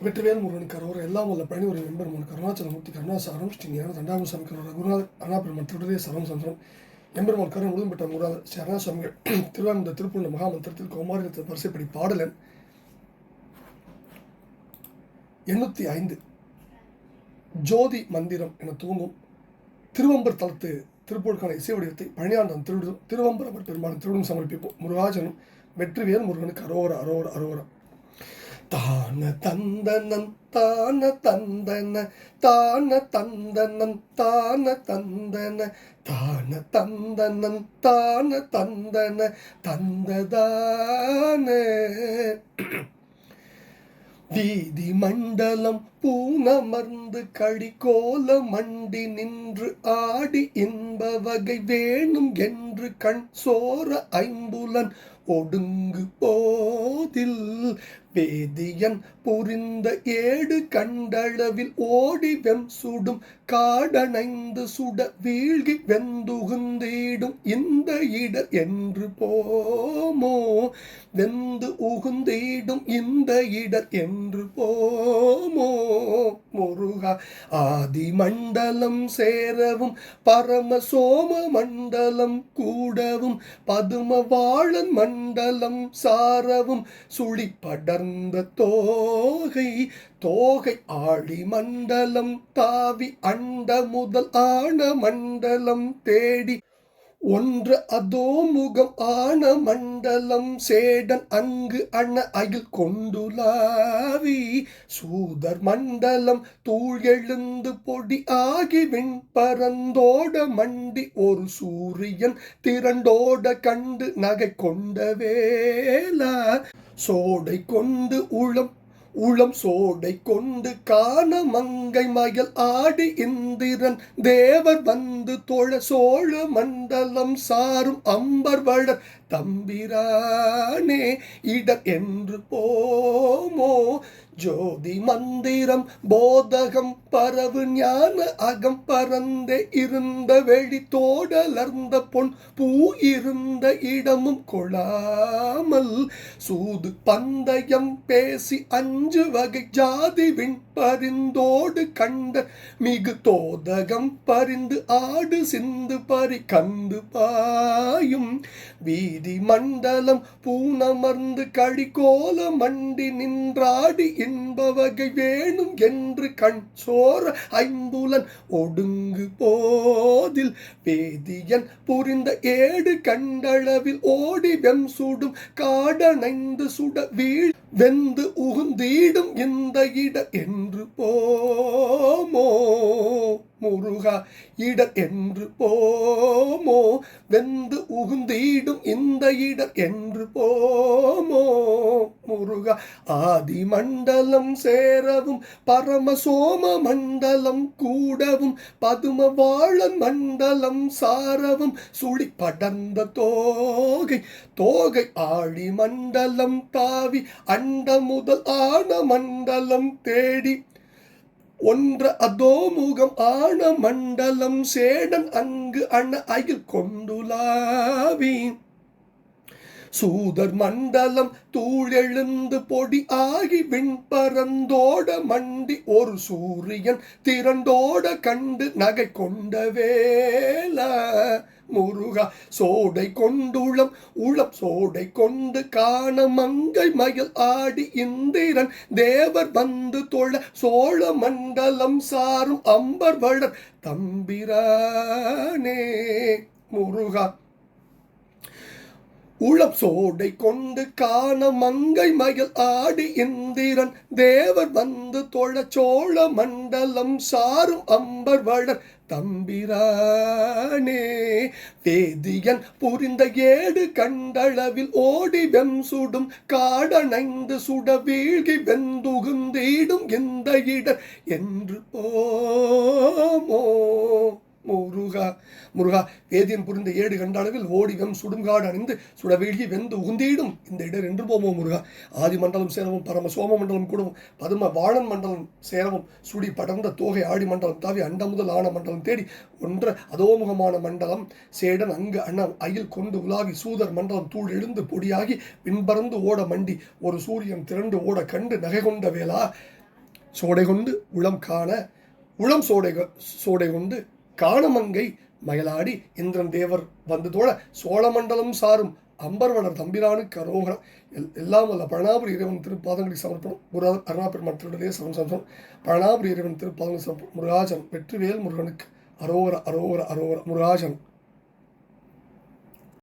வெற்றிவேல் முருகன் கரோர் எல்லாம் உள்ள பழனி ஒரு எம்பெருமான் கருணாச்சலமூர்த்தி கருணாசாரம் ஸ்ரீ ஞான தண்டாம சாமி கரோர குருநாதர் அண்ணாபெருமான் திருடரே சரம் சந்திரம் எம்பெருமான் கருண் முழுதும் பெற்ற குருநாதர் ஸ்ரீ அருணா சுவாமிகள் திருவானந்த திருப்பூர்ண மகாமந்திரத்தில் கௌமாரியத்தில் வரிசைப்படி பாடலன். எண்ணூற்றி ஐந்து. ஜோதி மந்திரம் என தூங்கும் திருவம்பர் தளத்து திருப்பூருக்கான இசை வடிவத்தை பழனியாண்டன் திருவிடும் திருவம்பர் அவர் பெருமாள் திருவிடும் சமர்ப்பிப்போம். முருகாஜனும் வெற்றிவேல் முருகனுக்கு அரோர அரோர அரோரம் தான தந்தனம் தான தந்தன தான தந்தனம் தான தந்தன தான தந்தனம் தான தந்தன தந்ததான. வீதி மண்டலம் பூனமர்ந்து கடிகோல மண்டி நின்று ஆடி இன்ப வகை வேணும் என்று கண் சோர ஐம்புலன் ஒடுங்கு போதில் வேதியன் புரிந்த ஏடு கண்டளவில் ஓடி வெம் சுடும் காடணைந்து சுட வீழ்கி வெந்துகுந்தீடும் இந்த இடர் என்று போமோ? வெந்து உகுந்தீடும் இந்த இடர் என்று போமோ? போகா ஆதி மண்டலம் சேரவும் பரம சோம மண்டலம் கூடவும் பதும வாழன் மண்டலம் சாரவும் சுழி படர்ந்த தோகை தோகை ஆழி மண்டலம் தாவி அண்ட முதல் ஆன மண்டலம் தேடி ஒன்று அதோ முகம் ஆன மண்டலம் சேடன் அங்கு அண அகில் கொண்டுலாவி. சூதர் மண்டலம் தூள் எழுந்து பொடி ஆகி விண்பரந்தோட மண்டி ஒரு சூரியன் திரண்டோட கண்டு நகை கொண்ட வேலா சோடை கொண்டு உளம் உளம் சோடை கொண்டு காண மங்கை மயல் ஆடி இந்திரன். தேவர் வந்து தோழ சோழ மண்டலம் சாரும் அம்பர் வளர். தம்பிரானே இடர் என்று போமோ ஜோதி மந்திரம் போதகம் பரவு ஞான அகம் பரந்தே இருந்த வெளி தோடலர்ந்த பொன் பூ இருந்த இடமும் கொள்ளாமல் சூது பந்தயம் பேசி அஞ்சு வகை ஜாதி விண் பரிந்தோடு கண்ட மிகு தோதகம் பரிந்து ஆடு சிந்து பறி கந்து பாயும். வீதி மண்டலம் பூனமர்ந்து கழிகோல மண்டி நின்றாடி என்பவகை வேணும் என்று கண் சோர ஐம்புலன் ஒடுங்கு போதில் வேதியன் புரிந்த ஏடு கண்டளவில் ஓடி வெம் சுடும் காடணைந்து சுட வீழ் வெந்து உகுந்தீடும் இந்த இட என்று போமோ? முருகா இடர் என்று போமோ? வெந்து உகுந்தீடும் இந்த இடர் என்று போ முருகா ஆதி மண்டலம் சேரவும் பரமசோம மண்டலம் கூடவும் பதும வாழன் மண்டலம் சாரவும் சுழி படர்ந்த தோகை தோகை ஆழி மண்டலம் தாவி அண்ட முதல் ஆன மண்டலம் தேடி ஒன்ற அதோமுகம் ஆன மண்டலம் சேடன் அங்கு அண அயில் கொண்டுலாவி. சூதர் மண்டலம் தூழெழுந்து பொடி ஆகி விண்பரந்தோட மண்டி ஒரு சூரியன் திரண்டோட கண்டு நகை கொண்ட வேலா முருகா சோடை கொண்டுளம் உளம் சோடை கொண்டு காண மங்கை மயில் ஆடி இந்திரன். தேவர் வந்து தொழ சோழ மண்டலம் சாரும் அம்பர் வளர் தம்பிரானே. முருகா உளம் சோடை கொண்டு காண மங்கை மயில் ஆடி இந்திரன். தேவர் வந்து தொழ சோழ மண்டலம் சாரும் அம்பர் வளர். தம்பிரானே தேதியன் புரிந்த ஏடு கண்டளவில் ஓடி வெம் சுடும். காடணைந்து சுட வீழ்கி வெந்துகுந்தீடும் இந்த இடர். என்று போமோ முருகா முருகா வேதியன் புரிந்த ஏடு கண்ட அளவில் ஓடிவம் சுடுங்காடு அணிந்து சுடவீழ்கி வெந்து உகுந்தீடும். இந்த இடர் என்று போமோ முருகா. ஆதி மண்டலம் சேரவும் பரம சோம மண்டலம் கூடவும் பதும வாழன் மண்டலம் சேரவும் சுடி படர்ந்த தோகை ஆடி மண்டலம் தாவி அண்ட முதல் ஆன மண்டலம் தேடி ஒன்ற அதோமுகமான மண்டலம் சேடன் அங்கு அண்ணன் அயில் கொண்டு உலாகி சூதர் மண்டலம் தூள் எழுந்து பொடியாகி பின்பறந்து ஓட மண்டி ஒரு சூரியன் திரண்டு ஓட கண்டு நகை கொண்ட வேளா சோடை கொண்டு உளம் காண உளம் சோடை சோடை கொண்டு காணமங்கை மயலாடி இந்திரன் தேவர் வந்து தோழ சோழமண்டலம் சாரும் அம்பர்வனர் தம்பிரானு கரோகர எல் எல்லாம் வல்ல பழனாபுரி இறைவன் திருப்பாதங்களை சமர்ப்பணம் குருநாதர் அருணாபெருமான் திருடலே சரம் பழனாபுரி இறைவன் திருப்பாதங்களை சமர்ப்பணம் முருகாஜன் வெற்றிவேல் முருகனுக்கு அரோகர அரோகர அரோகர முருகாஜன்.